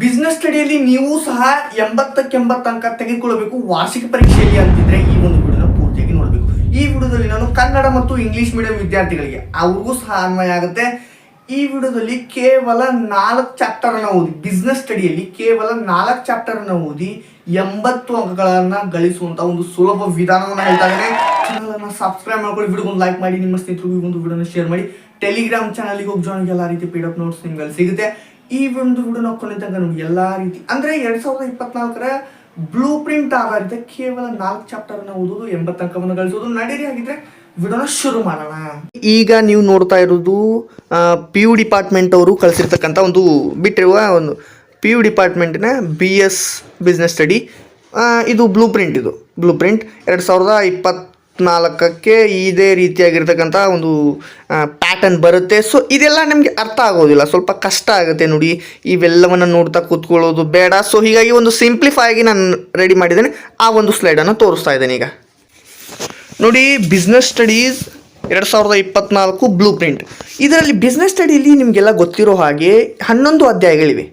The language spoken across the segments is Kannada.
ಬಿಸ್ನೆಸ್ ಸ್ಟಡಿಯಲ್ಲಿ ನೀವು ಸಹ ಎಂಬತ್ತಕ್ಕೆ ಎಂಬತ್ತು ಅಂಕ ತೆಗೆದುಕೊಳ್ಳಬೇಕು. ವಾರ್ಷಿಕ ಪರೀಕ್ಷೆಯಲ್ಲಿ ಅಂತಿದ್ರೆ ಈ ಒಂದು ವಿಡಿಯೋನ ಪೂರ್ತಿಯಾಗಿ ನೋಡಬೇಕು. ಈ ವಿಡಿಯೋದಲ್ಲಿ ನಾನು ಕನ್ನಡ ಮತ್ತು ಇಂಗ್ಲಿಷ್ ಮೀಡಿಯಂ ವಿದ್ಯಾರ್ಥಿಗಳಿಗೆ ಅವ್ರಿಗೂ ಸಹ ಅನ್ವಯ ಆಗುತ್ತೆ. ಈ ವಿಡಿಯೋದಲ್ಲಿ ಕೇವಲ ನಾಲ್ಕು ಚಾಪ್ಟರ್ ಅನ್ನ ಓದಿ ಬಿಸ್ನೆಸ್ ಸ್ಟಡಿಯಲ್ಲಿ ಕೇವಲ ನಾಲ್ಕು ಚಾಪ್ಟರ್ ಅನ್ನ ಓದಿ ಎಂಬತ್ತು ಅಂಕಗಳನ್ನು ಗಳಿಸುವಂತ ಒಂದು ಸುಲಭ ವಿಧಾನವನ್ನು ಹೇಳ್ತಾ ಇದ್ದೇನೆ. ಚಾನಲ್ ಅನ್ನ ಸಬ್ಸ್ಕ್ರೈಬ್ ಮಾಡ್ಕೊಳ್ಳಿ ವಿಡಿಯೋ ಒಂದು ಲೈಕ್ ಮಾಡಿ, ನಿಮ್ಮ ಸ್ನೇಹಿತರಿಗೂ ಒಂದು ವಿಡಿಯೋನ ಶೇರ್ ಮಾಡಿ. ಟೆಲಿಗ್ರಾಮ್ ಚಾನಲ್ಗೆ ಹೋಗಿ ಜಾಯ್ನ್ ಎಲ್ಲ ರೀತಿ ಪಿ ನೋಟ್ಸ್ ನಿಮ್ಗೆ ಸಿಗುತ್ತೆ. ಈ ಒಂದು ನಾವು ಕೊನೆ ತನಕ ನೋಡಿ ಎಲ್ಲಾ ರೀತಿ ಅಂದ್ರೆ ಎರಡ್ ಸಾವಿರದ ಇಪ್ಪತ್ನಾಲ್ಕರ ಬ್ಲೂ ಪ್ರಿಂಟ್ ಆಧಾರಿತ ಕೇವಲ ನಾಲ್ಕು ಚಾಪ್ಟರ್ ಅನ್ನ ಓದೋದು ಎಂಬತ್ತು ಅಂಕವನ್ನು ಗಳಿಸೋದು. ನಡೀರಿ ವಿಡಿಯೋನ ಶುರು ಮಾಡೋಣ. ಈಗ ನೀವು ನೋಡ್ತಾ ಇರೋದು ಪಿ ಯು ಡಿಪಾರ್ಟ್ಮೆಂಟ್ ಅವರು ಕಳಿಸಿರ್ತಕ್ಕಂಥ ಒಂದು ಬಿಟ್ಟಿರುವ ಒಂದು ಪಿ ಯು ಡಿಪಾರ್ಟ್ಮೆಂಟಿನ ಬಿ ಎಸ್ ಬಿಸ್ನೆಸ್ ಸ್ಟಡಿ ಇದು ಬ್ಲೂ ಪ್ರಿಂಟ್ ಇದು. ಬ್ಲೂ ಪ್ರಿಂಟ್ ಎರಡು ಸಾವಿರದ ಇಪ್ಪತ್ನಾಲ್ಕಕ್ಕೆ ಇದೇ ರೀತಿಯಾಗಿರ್ತಕ್ಕಂಥ ಒಂದು ಪ್ಯಾಟರ್ನ್ ಬರುತ್ತೆ. ಸೊ ಇದೆಲ್ಲ ನಿಮಗೆ ಅರ್ಥ ಆಗೋದಿಲ್ಲ. ಸ್ವಲ್ಪ ಕಷ್ಟ ಆಗುತ್ತೆ ನೋಡಿ. ಇವೆಲ್ಲವನ್ನು ನೋಡ್ತಾ ಕೂತ್ಕೊಳ್ಳೋದು ಬೇಡ. ಸೊ ಹೀಗಾಗಿ ಒಂದು ಸಿಂಪ್ಲಿಫೈ ಆಗಿ ನಾನು ರೆಡಿ ಮಾಡಿದ್ದೇನೆ. ಆ ಒಂದು ಸ್ಲೈಡನ್ನು ತೋರಿಸ್ತಾ ಇದ್ದೇನೆ ಈಗ. ನೋಡಿ ಬಿಸ್ನೆಸ್ ಸ್ಟಡೀಸ್ ಎರಡು ಸಾವಿರದ ಇಪ್ಪತ್ನಾಲ್ಕು ಬ್ಲೂ ಪ್ರಿಂಟ್ ಇದರಲ್ಲಿ ಬಿಸ್ನೆಸ್ ಸ್ಟಡಿಯಲ್ಲಿ ನಿಮಗೆಲ್ಲ ಗೊತ್ತಿರೋ ಹಾಗೆ ಹನ್ನೊಂದು ಅಧ್ಯಾಯಗಳಿವೆ.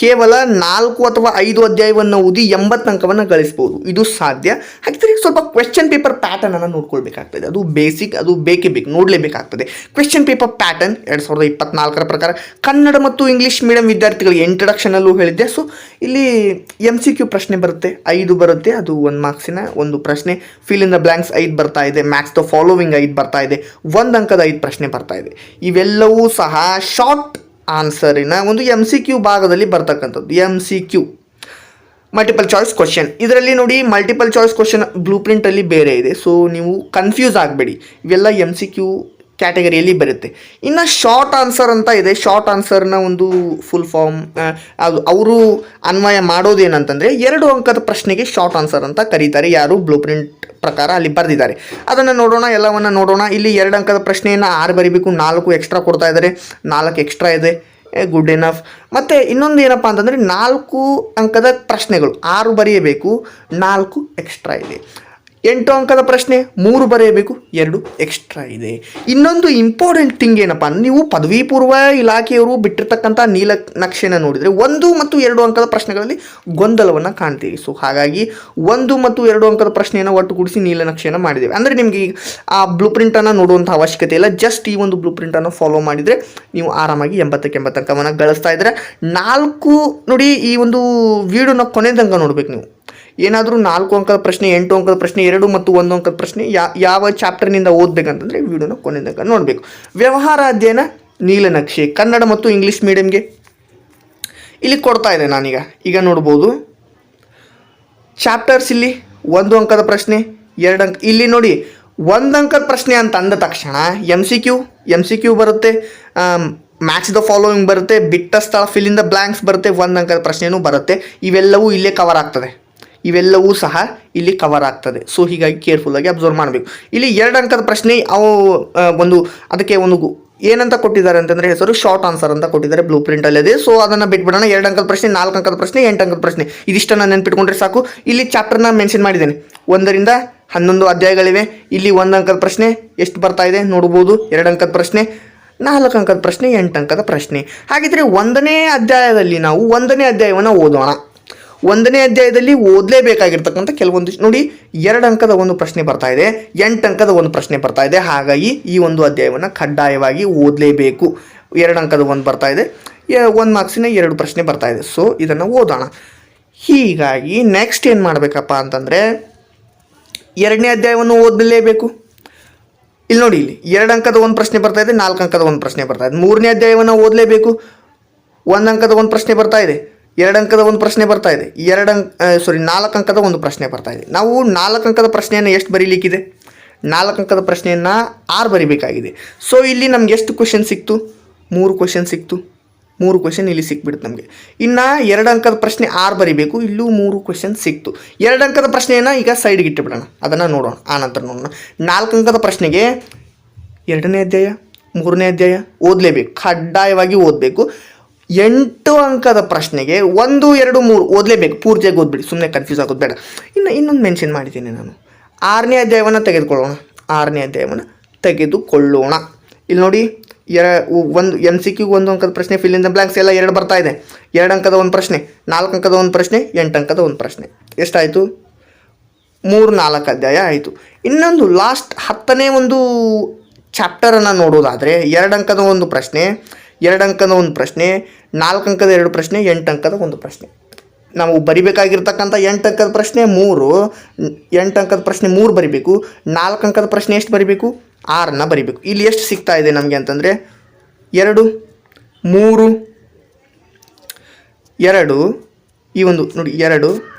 ಕೇವಲ ನಾಲ್ಕು ಅಥವಾ ಐದು ಅಧ್ಯಾಯವನ್ನು ಓದಿ ಎಂಬತ್ತು ಅಂಕವನ್ನು ಗಳಿಸ್ಬೋದು. ಇದು ಸಾಧ್ಯ. ಹಾಗಿದ್ರೆ ಸ್ವಲ್ಪ ಕ್ವೆಶ್ಚನ್ ಪೇಪರ್ ಪ್ಯಾಟರ್ನ್ ಅನ್ನು ನೋಡ್ಕೊಳ್ಬೇಕಾಗ್ತದೆ. ಅದು ಬೇಸಿಕ್ ಅದು ಬೇಕೇ ಬೇಕು. ನೋಡಲೇಬೇಕಾಗ್ತದೆ. ಕ್ವೆಶ್ಚನ್ ಪೇಪರ್ ಪ್ಯಾಟರ್ನ್ ಎರಡು ಸಾವಿರದ ಇಪ್ಪತ್ನಾಲ್ಕರ ಪ್ರಕಾರ ಕನ್ನಡ ಮತ್ತು ಇಂಗ್ಲೀಷ್ ಮೀಡಿಯಂ ವಿದ್ಯಾರ್ಥಿಗಳಿಗೆ ಇಂಟ್ರಡಕ್ಷನಲ್ಲೂ ಹೇಳಿದ್ದೆ. ಸೊ ಇಲ್ಲಿ ಎಂ ಸಿ ಕ್ಯೂ ಪ್ರಶ್ನೆ ಬರುತ್ತೆ. ಐದು ಬರುತ್ತೆ. ಅದು ಒಂದು ಮಾರ್ಕ್ಸಿನ ಒಂದು ಪ್ರಶ್ನೆ. ಫಿಲ್ ಇನ್ ದ ಬ್ಲ್ಯಾಂಕ್ಸ್ ಐದು ಬರ್ತಾ ಇದೆ. ಮ್ಯಾಕ್ಸ್ ದ ಫಾಲೋವಿಂಗ್ ಐದು ಬರ್ತಾ ಇದೆ. ಒಂದು ಅಂಕದ ಐದು ಪ್ರಶ್ನೆ ಬರ್ತಾ ಇದೆ. ಇವೆಲ್ಲವೂ ಸಹ ಶಾರ್ಟ್ ಆನ್ಸರಿನ ಒಂದು ಎಂ ಸಿ ಕ್ಯೂ ಭಾಗದಲ್ಲಿ ಬರ್ತಕ್ಕಂಥದ್ದು. M C Q multiple choice question ಇದರಲ್ಲಿ ನೋಡಿ ಮಲ್ಟಿಪಲ್ ಚಾಯ್ಸ್ ಕ್ವಶನ್ ಬ್ಲೂ ಪ್ರಿಂಟಲ್ಲಿ ಬೇರೆ ಇದೆ. ಸೊ ನೀವು ಕನ್ಫ್ಯೂಸ್ ಆಗಬೇಡಿ. ಇವೆಲ್ಲ ಎಂ ಸಿ ಕ್ಯೂ ಕ್ಯಾಟಗರಿಯಲ್ಲಿ ಬರುತ್ತೆ. ಇನ್ನು ಶಾರ್ಟ್ ಆನ್ಸರ್ ಅಂತ ಇದೆ. ಶಾರ್ಟ್ ಆನ್ಸರ್ನ ಒಂದು ಫುಲ್ ಫಾರ್ಮ್ ಅದು ಅವರು ಅನ್ವಯ ಮಾಡೋದೇನಂತಂದರೆ ಎರಡು ಅಂಕದ ಪ್ರಶ್ನೆಗೆ ಶಾರ್ಟ್ ಆನ್ಸರ್ ಅಂತ ಕರೀತಾರೆ. ಯಾರು? ಬ್ಲೂ ಪ್ರಕಾರ ಅಲ್ಲಿ ಬರೆದಿದ್ದಾರೆ. ಅದನ್ನು ನೋಡೋಣ, ಎಲ್ಲವನ್ನು ನೋಡೋಣ. ಇಲ್ಲಿ ಎರಡು ಅಂಕದ ಪ್ರಶ್ನೆಯನ್ನು ಆರು ಬರಿಬೇಕು. ನಾಲ್ಕು ಎಕ್ಸ್ಟ್ರಾ ಕೊಡ್ತಾ ಇದ್ದಾರೆ. ನಾಲ್ಕು ಎಕ್ಸ್ಟ್ರಾ ಇದೆ. ಗುಡ್ ಎನಫ್ ಮತ್ತು ಇನ್ನೊಂದು ಏನಪ್ಪ ಅಂತಂದರೆ ನಾಲ್ಕು ಅಂಕದ ಪ್ರಶ್ನೆಗಳು. ಆರು ಬರೆಯಬೇಕು. ನಾಲ್ಕು ಎಕ್ಸ್ಟ್ರಾ ಇದೆ. ಎಂಟು ಅಂಕದ ಪ್ರಶ್ನೆ, ಮೂರು ಬರೆಯಬೇಕು, ಎರಡು ಎಕ್ಸ್ಟ್ರಾ ಇದೆ. ಇನ್ನೊಂದು ಇಂಪಾರ್ಟೆಂಟ್ ಥಿಂಗ್ ಏನಪ್ಪ ನೀವು ಪದವಿ ಪೂರ್ವ ಇಲಾಖೆಯವರು ಬಿಟ್ಟಿರ್ತಕ್ಕಂಥ ನೀಲ ನಕ್ಷೆನ ನೋಡಿದರೆ ಒಂದು ಮತ್ತು ಎರಡು ಅಂಕದ ಪ್ರಶ್ನೆಗಳಲ್ಲಿ ಗೊಂದಲವನ್ನು ಕಾಣ್ತೀವಿ. ಸೊ ಹಾಗಾಗಿ ಒಂದು ಮತ್ತು ಎರಡು ಅಂಕದ ಪ್ರಶ್ನೆಯನ್ನು ಒಟ್ಟುಗೂಡಿಸಿ ನೀಲನಕ್ಷೆಯನ್ನು ಮಾಡಿದ್ದೇವೆ. ಅಂದರೆ ನಿಮಗೆ ಈಗ ಆ ಬ್ಲೂ ಪ್ರಿಂಟನ್ನು ನೋಡುವಂಥ ಅವಶ್ಯಕತೆ ಇಲ್ಲ. ಜಸ್ಟ್ ಈ ಒಂದು ಬ್ಲೂ ಪ್ರಿಂಟನ್ನು ಫಾಲೋ ಮಾಡಿದರೆ ನೀವು ಆರಾಮಾಗಿ ಎಂಬತ್ತಕ್ಕೆ ಎಂಬತ್ತಂಕವನ್ನು ಗಳಿಸ್ತಾ ಇದ್ದರೆ ನಾಲ್ಕು ನೋಡಿ ಈ ಒಂದು ವೀಡಿಯೋನ ಕೊನೆ ನೋಡಬೇಕು ನೋಡ್ಬೇಕು ನೀವು. ಏನಾದರೂ ನಾಲ್ಕು ಅಂಕದ ಪ್ರಶ್ನೆ, ಎಂಟು ಅಂಕದ ಪ್ರಶ್ನೆ, ಎರಡು ಮತ್ತು ಒಂದು ಅಂಕದ ಪ್ರಶ್ನೆ ಯಾವ ಚಾಪ್ಟರ್ನಿಂದ ಓದಬೇಕಂತಂದರೆ ವಿಡಿಯೋನ ಕೊನೆ ನೋಡಬೇಕು. ವ್ಯವಹಾರ ಅಧ್ಯಯನ ನೀಲನಕ್ಷೆ ಕನ್ನಡ ಮತ್ತು ಇಂಗ್ಲೀಷ್ ಮೀಡಿಯಮ್ಗೆ ಇಲ್ಲಿ ಕೊಡ್ತಾ ಇದೆ ನಾನೀಗ. ಈಗ ನೋಡ್ಬೋದು. ಚಾಪ್ಟರ್ಸ್ ಇಲ್ಲಿ, ಒಂದು ಅಂಕದ ಪ್ರಶ್ನೆ, ಎರಡು ಅಂಕ, ಇಲ್ಲಿ ನೋಡಿ, ಒಂದು ಅಂಕದ ಪ್ರಶ್ನೆ ಅಂತ ಅಂದ ತಕ್ಷಣ M C Q M C Q ಬರುತ್ತೆ ಮ್ಯಾಚ್ ದ ಫಾಲೋವಿಂಗ್ ಬರುತ್ತೆ, ಬಿಟ್ಟ ಸ್ಥಳ ಫಿಲ್ ಇನ್ ದ ಬ್ಲ್ಯಾಂಕ್ಸ್ ಬರುತ್ತೆ, ಒಂದು ಅಂಕದ ಪ್ರಶ್ನೆಯೂ ಬರುತ್ತೆ. ಇವೆಲ್ಲವೂ ಇಲ್ಲೇ ಕವರ್ ಆಗ್ತದೆ. ಇವೆಲ್ಲವೂ ಸಹ ಇಲ್ಲಿ ಕವರ್ ಆಗ್ತದೆ. ಸೊ ಹೀಗಾಗಿ ಕೇರ್ಫುಲ್ಲಾಗಿ ಅಬ್ಸರ್ವ್ ಮಾಡಬೇಕು. ಇಲ್ಲಿ ಎರಡು ಅಂಕದ ಪ್ರಶ್ನೆ, ಅವು ಒಂದು, ಅದಕ್ಕೆ ಒಂದು ಏನಂತ ಕೊಟ್ಟಿದ್ದಾರೆ ಅಂತಂದರೆ ಹೆಸರು ಶಾರ್ಟ್ ಆನ್ಸರ್ ಅಂತ ಕೊಟ್ಟಿದ್ದಾರೆ ಬ್ಲೂ ಪ್ರಿಂಟ್ ಇದೆ ಸೊ ಅದನ್ನು ಬಿಟ್ಬಿಡೋಣ. ಎರಡು ಅಂಕದ ಪ್ರಶ್ನೆ, ನಾಲ್ಕು ಅಂಕದ ಪ್ರಶ್ನೆ, ಎಂಟು ಅಂಕದ ಪ್ರಶ್ನೆ. ಇದಿಷ್ಟನ್ನು ನೆನ್ಪಿಟ್ಕೊಂಡ್ರೆ ಸಾಕು. ಇಲ್ಲಿ ಚಾಪ್ಟರ್ನ ಮೆನ್ಷನ್ ಮಾಡಿದ್ದೇನೆ. ಒಂದರಿಂದ ಹನ್ನೊಂದು ಅಧ್ಯಾಯಗಳಿವೆ. ಇಲ್ಲಿ ಒಂದು ಅಂಕದ ಪ್ರಶ್ನೆ, ಎಷ್ಟು ಬರ್ತಾ ಇದೆ ನೋಡ್ಬೋದು. ಎರಡು ಅಂಕದ ಪ್ರಶ್ನೆ, ನಾಲ್ಕು ಅಂಕದ ಪ್ರಶ್ನೆ, ಎಂಟು ಅಂಕದ ಪ್ರಶ್ನೆ. ಹಾಗಿದ್ರೆ ಒಂದನೇ ಅಧ್ಯಾಯದಲ್ಲಿ ನಾವು ಒಂದನೇ ಅಧ್ಯಾಯವನ್ನು ಓದೋಣ. ಒಂದನೇ ಅಧ್ಯಾಯದಲ್ಲಿ ಓದಲೇಬೇಕಾಗಿರ್ತಕ್ಕಂಥ ಕೆಲವೊಂದು ನೋಡಿ, ಎರಡು ಅಂಕದ ಒಂದು ಪ್ರಶ್ನೆ ಬರ್ತಾ ಇದೆ, ಎಂಟು ಅಂಕದ ಒಂದು ಪ್ರಶ್ನೆ ಬರ್ತಾ ಇದೆ. ಹಾಗಾಗಿ ಈ ಒಂದು ಅಧ್ಯಾಯವನ್ನು ಕಡ್ಡಾಯವಾಗಿ ಓದಲೇಬೇಕು. ಎರಡು ಅಂಕದ ಒಂದು ಬರ್ತಾ ಇದೆ ಒಂದು ಮಾರ್ಕ್ಸಿನ ಎರಡು ಪ್ರಶ್ನೆ ಬರ್ತಾ ಇದೆ. ಸೊ ಇದನ್ನು ಓದೋಣ. ಹೀಗಾಗಿ ನೆಕ್ಸ್ಟ್ ಏನು ಮಾಡಬೇಕಪ್ಪ ಅಂತಂದರೆ, ಎರಡನೇ ಅಧ್ಯಾಯವನ್ನು ಓದಲೇಬೇಕು. ಇಲ್ಲಿ ನೋಡಿ, ಇಲ್ಲಿ ಎರಡು ಅಂಕದ ಒಂದು ಪ್ರಶ್ನೆ ಬರ್ತಾ ಇದೆ, ನಾಲ್ಕು ಅಂಕದ ಒಂದು ಪ್ರಶ್ನೆ ಬರ್ತಾ ಇದೆ. ಮೂರನೇ ಅಧ್ಯಾಯವನ್ನು ಓದಲೇಬೇಕು. ಒಂದು ಅಂಕದ ಒಂದು ಪ್ರಶ್ನೆ ಬರ್ತಾ ಇದೆ. ಎರಡು ಅಂಕದ ಒಂದು ಪ್ರಶ್ನೆ ಬರ್ತಾ ಇದೆ. ಎರಡು ಅಂಕ ಸಾರಿ ನಾಲ್ಕು ಅಂಕದ ಒಂದು ಪ್ರಶ್ನೆ ಬರ್ತಾ ಇದೆ. ನಾವು ನಾಲ್ಕು ಅಂಕದ ಪ್ರಶ್ನೆಯನ್ನು ಎಷ್ಟು ಬರೀಲಿಕ್ಕಿದೆ? ನಾಲ್ಕು ಅಂಕದ ಪ್ರಶ್ನೆಯನ್ನು ಆರು ಬರಿಬೇಕಾಗಿದೆ. ಸೊ ಇಲ್ಲಿ ನಮ್ಗೆ ಎಷ್ಟು ಕ್ವಶನ್ ಸಿಕ್ತು? ಮೂರು ಕ್ವಶನ್ ಸಿಕ್ತು. ಮೂರು ಕ್ವಶನ್ ಇಲ್ಲಿ ಸಿಕ್ಬಿಡುತ್ತೆ ನಮಗೆ. ಇನ್ನು ಎರಡು ಅಂಕದ ಪ್ರಶ್ನೆ ಆರು ಬರಿಬೇಕು. ಇಲ್ಲೂ ಮೂರು ಕ್ವಶನ್ ಸಿಕ್ತು. ಎರಡು ಅಂಕದ ಪ್ರಶ್ನೆಯನ್ನು ಈಗ ಸೈಡ್ಗೆ ಇಟ್ಟುಬಿಡೋಣ ಅದನ್ನು ನೋಡೋಣ. ಆನಂತರ ನಂತರ ನೋಡೋಣ. ನಾಲ್ಕು ಅಂಕದ ಪ್ರಶ್ನೆಗೆ ಎರಡನೇ ಅಧ್ಯಾಯ, ಮೂರನೇ ಅಧ್ಯಾಯ ಓದಲೇಬೇಕು. ಕಡ್ಡಾಯವಾಗಿ ಓದಬೇಕು. ಎಂಟು ಅಂಕದ ಪ್ರಶ್ನೆಗೆ ಒಂದು, ಎರಡು, ಮೂರು ಓದಲೇಬೇಕು. ಪೂರ್ತಿಯಾಗಿ ಓದ್ಬಿಡಿ. ಸುಮ್ಮನೆ ಕನ್ಫ್ಯೂಸ್ ಆಗೋದು ಬೇಡ. ಇನ್ನು ಇನ್ನೊಂದು ಮೆನ್ಷನ್ ಮಾಡಿದ್ದೀನಿ ನಾನು. ಆರನೇ ಅಧ್ಯಾಯವನ್ನು ತೆಗೆದುಕೊಳ್ಳೋಣ. ಆರನೇ ಅಧ್ಯಾಯವನ್ನು ತೆಗೆದುಕೊಳ್ಳೋಣ. ಇಲ್ಲಿ ನೋಡಿ, ಎರ ಒಂದು ಎಂ ಸಿ ಕ್ಯೂಗೆ ಒಂದು ಅಂಕದ ಪ್ರಶ್ನೆ ಫಿಲ್ ಇನ್ ದ ಬ್ಲಾಂಕ್ಸ್ ಎಲ್ಲ ಎರಡು ಬರ್ತಾ ಇದೆ. ಎರಡು ಅಂಕದ ಒಂದು ಪ್ರಶ್ನೆ, ನಾಲ್ಕು ಅಂಕದ ಒಂದು ಪ್ರಶ್ನೆ, ಎಂಟು ಅಂಕದ ಒಂದು ಪ್ರಶ್ನೆ. ಎಷ್ಟಾಯಿತು? ಮೂರು, ನಾಲ್ಕು ಅಧ್ಯಾಯ ಆಯಿತು. ಇನ್ನೊಂದು ಲಾಸ್ಟ್ ಹತ್ತನೇ ಒಂದು ಚಾಪ್ಟರನ್ನು ನೋಡೋದಾದರೆ ಎರಡು ಅಂಕದ ಒಂದು ಪ್ರಶ್ನೆ ಎರಡು ಅಂಕದ ಒಂದು ಪ್ರಶ್ನೆ, ನಾಲ್ಕು ಅಂಕದ ಎರಡು ಪ್ರಶ್ನೆ, ಎಂಟು ಅಂಕದ ಒಂದು ಪ್ರಶ್ನೆ. ನಾವು ಬರಿಬೇಕಾಗಿರ್ತಕ್ಕಂಥ ಎಂಟು ಅಂಕದ ಪ್ರಶ್ನೆ ಮೂರು, ಎಂಟು ಅಂಕದ ಪ್ರಶ್ನೆ ಮೂರು ಬರಿಬೇಕು, ನಾಲ್ಕು ಅಂಕದ ಪ್ರಶ್ನೆ ಎಷ್ಟು ಬರಿಬೇಕು? ಆರನ್ನ ಬರಿಬೇಕು. ಇಲ್ಲಿ ಎಷ್ಟು ಸಿಗ್ತಾ ಇದೆ ನಮಗೆ ಅಂತಂದರೆ, ಎರಡು, ಮೂರು, ಎರಡು, ಈ ಒಂದು ನೋಡಿ, ಎರಡು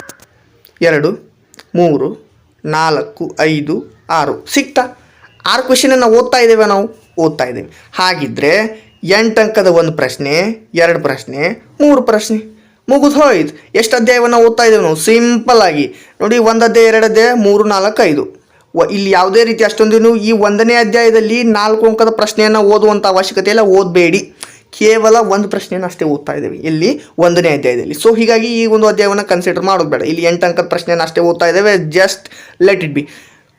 ಎರಡು, ಮೂರು, ನಾಲ್ಕು, ಐದು, ಆರು ಸಿಕ್ತಾ ಆರು ಕ್ವಶನನ್ನು ಓದ್ತಾ ಇದ್ದೇವೆ ನಾವು? ಓದ್ತಾ ಇದ್ದೇವೆ ಹಾಗಿದ್ರೆ ಎಂಟು ಅಂಕದ ಒಂದು ಪ್ರಶ್ನೆ, ಎರಡು ಪ್ರಶ್ನೆ, ಮೂರು ಪ್ರಶ್ನೆ. ಮುಗಿದು ಹೋಯ್ತು. ಎಷ್ಟು ಅಧ್ಯಾಯವನ್ನು ಓದ್ತಾ ಇದ್ದೇವೆ ನಾವು? ಸಿಂಪಲ್ ಆಗಿ. ನೋಡಿ, ಒಂದು ಅಧ್ಯಾಯ, ಎರಡು ಅಧ್ಯಾಯ, ಮೂರು, ನಾಲ್ಕು, ಐದು. ವ- ಇಲ್ಲಿ ಯಾವುದೇ ರೀತಿ ಅಷ್ಟೊಂದೇನು ಈ ಒಂದನೇ ಅಧ್ಯಾಯದಲ್ಲಿ ನಾಲ್ಕು ಅಂಕದ ಪ್ರಶ್ನೆಯನ್ನು ಓದುವಂಥ ಅವಶ್ಯಕತೆ ಇಲ್ಲ. ಓದಬೇಡಿ. ಕೇವಲ ಒಂದು ಪ್ರಶ್ನೆಯನ್ನು ಅಷ್ಟೇ ಓದ್ತಾ ಇದ್ದೇವೆ. ಇಲ್ಲಿ ಒಂದನೇ ಅಧ್ಯಾಯದಲ್ಲಿ. ಸೊ ಹೀಗಾಗಿ ಈ ಒಂದು ಅಧ್ಯಾಯವನ್ನು ಕನ್ಸಿಡರ್ ಮಾಡೋದು ಬೇಡ. ಇಲ್ಲಿ ಎಂಟು ಅಂಕದ ಪ್ರಶ್ನೆಯನ್ನು ಅಷ್ಟೇ ಓದ್ತಾ ಇದ್ದೇವೆ. ಜಸ್ಟ್ ಲೆಟ್ ಇಟ್ ಬಿ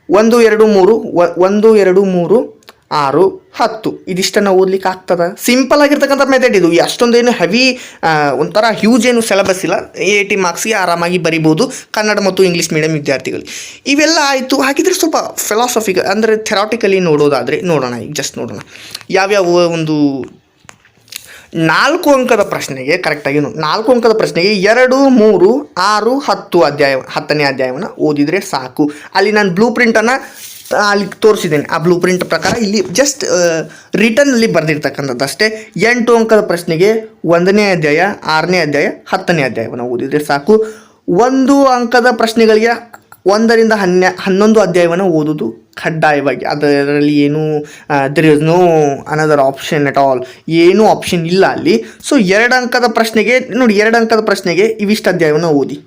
ಒಂದು, ಎರಡು, ಮೂರು. ಒಂದು, ಎರಡು, ಮೂರು. ಆರು, ಹತ್ತು. ಇದಿಷ್ಟನ್ನು ಓದ್ಲಿಕ್ಕೆ ಆಗ್ತದ? ಸಿಂಪಲ್ ಆಗಿರ್ತಕ್ಕಂಥ ಮೆಥಡ್ ಇದು. ಅಷ್ಟೊಂದೇನು ಹೆವಿ ಒಂಥರ ಹ್ಯೂಜ್ ಏನು ಸಿಲೆಬಸ್ ಇಲ್ಲ. ಏಯ್ಟಿ ಮಾರ್ಕ್ಸ್ಗೆ ಆರಾಮಾಗಿ ಬರಿಬೋದು ಕನ್ನಡ ಮತ್ತು ಇಂಗ್ಲೀಷ್ ಮೀಡಿಯಂ ವಿದ್ಯಾರ್ಥಿಗಳು. ಇವೆಲ್ಲ ಆಯಿತು. ಹಾಗಿದ್ರೆ ಸ್ವಲ್ಪ ಫಿಲಾಸಫಿಕ ಅಂದರೆ ಥೆರಾಟಿಕಲಿ ನೋಡೋದಾದರೆ ನೋಡೋಣ ಈಗ ಜಸ್ಟ್ ನೋಡೋಣ. ಯಾವ್ಯಾವ ಒಂದು ನಾಲ್ಕು ಅಂಕದ ಪ್ರಶ್ನೆಗೆ ಕರೆಕ್ಟಾಗಿ ನಾಲ್ಕು ಅಂಕದ ಪ್ರಶ್ನೆಗೆ ಎರಡು, ಮೂರು, ಆರು, ಹತ್ತು ಅಧ್ಯಾಯ ಹತ್ತನೇ ಅಧ್ಯಾಯವನ್ನು ಓದಿದರೆ ಸಾಕು. ಅಲ್ಲಿ ನಾನು ಬ್ಲೂ ಪ್ರಿಂಟನ್ನು ಅಲ್ಲಿ ತೋರಿಸಿದ್ದೀನಿ. ಆ ಬ್ಲೂ ಪ್ರಿಂಟ್ ಪ್ರಕಾರ ಇಲ್ಲಿ ಜಸ್ಟ್ ರಿಟರ್ನಲ್ಲಿ ಬರೆದಿರ್ತಕ್ಕಂಥದ್ದು ಅಷ್ಟೇ. ಎಂಟು ಅಂಕದ ಪ್ರಶ್ನೆಗೆ ಒಂದನೇ ಅಧ್ಯಾಯ, ಆರನೇ ಅಧ್ಯಾಯ, ಹತ್ತನೇ ಅಧ್ಯಾಯವನ್ನು ಓದಿದರೆ ಸಾಕು. ಒಂದು ಅಂಕದ ಪ್ರಶ್ನೆಗಳಿಗೆ ಒಂದರಿಂದ ಹನ್ನೆ, ಹನ್ನೊಂದು ಅಧ್ಯಾಯವನ್ನು ಓದೋದು ಕಡ್ಡಾಯವಾಗಿ. ಅದರಲ್ಲಿ ಏನು there is no another option at all ಏನೂ ಆಪ್ಷನ್ ಇಲ್ಲ ಅಲ್ಲಿ. ಸೊ ಎರಡು ಅಂಕದ ಪ್ರಶ್ನೆಗೆ, ನೋಡಿ, ಎರಡು ಅಂಕದ ಪ್ರಶ್ನೆಗೆ ಇವಿಷ್ಟು ಅಧ್ಯಾಯವನ್ನು ಓದಿ.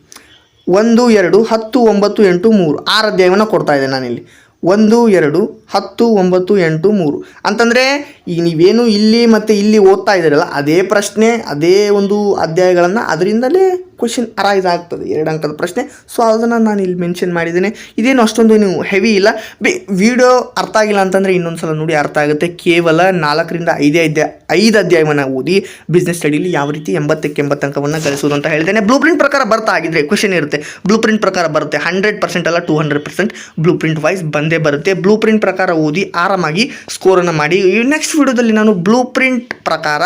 ಒಂದು, ಎರಡು, ಹತ್ತು, ಒಂಬತ್ತು, ಎಂಟು, ಮೂರು. ಆರು ಅಧ್ಯಾಯವನ್ನು ಕೊಡ್ತಾ ಇದ್ದೆ ನಾನಿಲ್ಲಿ. ಒಂದು ಎರಡು ಹತ್ತು ಒಂಬತ್ತು ಎಂಟು ಮೂರು. ಅಂತಂದರೆ ಈಗ ನೀವೇನು ಇಲ್ಲಿ ಮತ್ತು ಇಲ್ಲಿ ಓದ್ತಾ ಇದ್ದೀರಲ್ಲ, ಅದೇ ಪ್ರಶ್ನೆ, ಅದೇ ಒಂದು ಅಧ್ಯಾಯಗಳನ್ನು ಅದರಿಂದಲೇ ಕ್ವಶನ್ ಅರೈಸ್ ಆಗ್ತದೆ. ಎರಡು ಅಂಕದ ಪ್ರಶ್ನೆ. ಸೊ ಅದನ್ನು ನಾನು ಇಲ್ಲಿ ಮೆನ್ಷನ್ ಮಾಡಿದ್ದೇನೆ. ಇದೇನು ಅಷ್ಟೊಂದು ನೀವು ಹೆವಿ ಇಲ್ಲ. ಬಿ ವಿಡಿಯೋ ಅರ್ಥ ಆಗಿಲ್ಲ ಅಂತಂದರೆ ಇನ್ನೊಂದು ಸಲ ನೋಡಿ ಅರ್ಥ ಆಗುತ್ತೆ. ಕೇವಲ ನಾಲ್ಕರಿಂದ ಐದೇ ಅಧ್ಯಾಯ, ಐದು ಅಧ್ಯಾಯವನ್ನು ಓದಿ ಬಿಸ್ನೆಸ್ ಸ್ಟಡಿಲಿ ಯಾವ ರೀತಿ ಎಂಬತ್ತಕ್ಕೆ ಎಂಬತ್ತು ಅಂಕವನ್ನು ಗಳಿಸೋದು ಅಂತ ಹೇಳ್ತೇನೆ. ಬ್ಲೂ ಪ್ರಿಂಟ್ ಪ್ರಕಾರ ಬರ್ತಾ ಆಗಿದ್ರೆ ಕ್ವಶನ್ ಇರುತ್ತೆ. ಬ್ಲೂ ಪ್ರಿಂಟ್ ಪ್ರಕಾರ ಬರುತ್ತೆ. ಹಂಡ್ರೆಡ್ ಪರ್ಸೆಂಟ್ ಅಲ್ಲ two hundred percent blue print wise ಬಂದೇ ಬರುತ್ತೆ. ಬ್ಲೂ ಪ್ರಿಂಟ್ ಪ್ರಕಾರ ಓದಿ ಆರಾಮಾಗಿ ಸ್ಕೋರನ್ನು ಮಾಡಿ. ನೆಕ್ಸ್ಟ್ ವಿಡಿಯೋದಲ್ಲಿ ನಾನು ಬ್ಲೂ ಪ್ರಿಂಟ್ ಪ್ರಕಾರ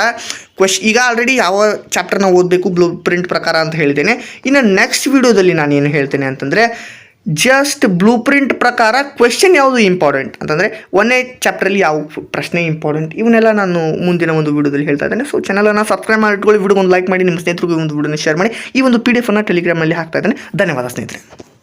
ಕ್ವೆಶ್ ಈಗ ಆಲ್ರೆಡಿ ಯಾವ ಚಾಪ್ಟರ್ನ ಓದಬೇಕು ಬ್ಲೂ ಪ್ರಿಂಟ್ ಪ್ರಕಾರ ಅಂತ ಹೇಳಿದ್ದೇನೆ. ಇನ್ನು ನೆಕ್ಸ್ಟ್ ವಿಡಿಯೋದಲ್ಲಿ ನಾನು ಏನು ಹೇಳ್ತೇನೆ ಅಂತಂದರೆ ಜಸ್ಟ್ ಬ್ಲೂ ಪ್ರಿಂಟ್ ಪ್ರಕಾರ ಕ್ವೆಶನ್ ಯಾವುದು ಇಂಪಾರ್ಟೆಂಟ್ ಅಂತಂದರೆ ಒಂದೇ ಚಾಪ್ಟರಲ್ಲಿ ಯಾವ ಪ್ರಶ್ನೆ ಇಂಪಾರ್ಟೆಂಟ್ ಇವನ್ನೆಲ್ಲ ನಾನು ಮುಂದಿನ ಒಂದು ವಿಡಿಯೋದಲ್ಲಿ ಹೇಳ್ತಾ ಇದ್ದೇನೆ. ಸೊ ಚಾನಲನ್ನು ಸಬ್ಸ್ಕ್ರೈಬ್ ಮಾಡಿಟ್ಕೊಳ್ಳಿ. ವಿಡಿಯೋ ಒಂದು ಲೈಕ್ ಮಾಡಿ, ನಿಮ್ಮ ಸ್ನೇಹಿತರಿಗೆ ಒಂದು ವಿಡಿಯೋನ ಶೇರ್ ಮಾಡಿ. ಈ ಒಂದು ಪಿ ಡಿ ಎಫನ್ನು ಟೆಲಿಗ್ರಾಮಲ್ಲಿ ಹಾಕ್ತಾ ಇದ್ದೇನೆ. ಧನ್ಯವಾದ ಸ್ನೇಹಿತರೆ.